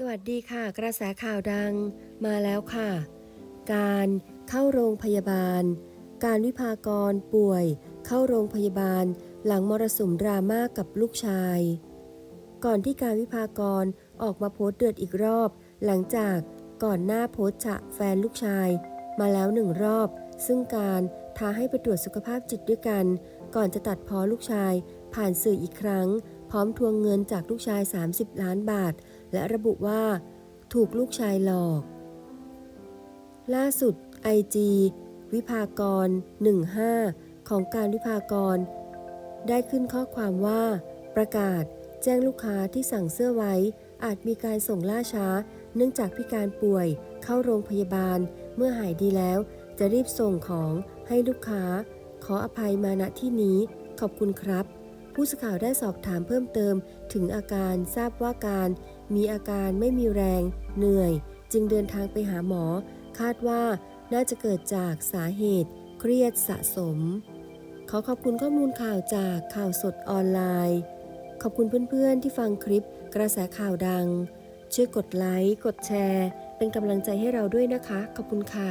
สวัสดีค่ะ กระแสข่าวดังมาแล้วค่ะ การเข้าโรงพยาบาล การวิพากรป่วย เข้าโรงพยาบาล หลังมรสุมดราม่ากับลูกชาย ก่อนที่การวิพากรออกมาโพสต์เดือดอีกรอบ หลังจากก่อนหน้าโพสต์ฉะแฟนลูกชาย มาแล้วหนึ่งรอบ ซึ่งการท้าให้ไปตรวจสุขภาพจิตด้วยกัน ก่อนจะตัดพ้อลูกชาย ผ่านสื่ออีกครั้ง พร้อมทวงเงินจากลูกชาย 30 ล้านบาท และระบุว่า ถูกลูกชายหลอก ล่าสุด IG วิภากร 15 ของการวิภากร ได้ขึ้นข้อความว่า ประกาศแจ้งลูกค้าที่สั่งเสื้อไว้ อาจมีการส่งล่าช้า เนื่องจากพิการป่วย เข้าโรงพยาบาล เมื่อหายดีแล้ว จะรีบส่งของให้ลูกค้า ขออภัยมาณที่นี้ ขอบคุณครับ ผู้สื่อข่าวได้สอบถามเพิ่มเติม ถึงอาการทราบว่าการมีอาการไม่มีแรง เหนื่อย จึงเดินทางไปหาหมอ คาดว่าน่าจะเกิดจากสาเหตุ เครียดสะสม ขอขอบคุณข้อมูลข่าวจากข่าวสดออนไลน์ ขอบคุณเพื่อนๆที่ฟังคลิปกระแสข่าวดัง ช่วยกดไลค์ กดแชร์ เป็นกำลังใจให้เราด้วยนะคะ ขอบคุณค่ะ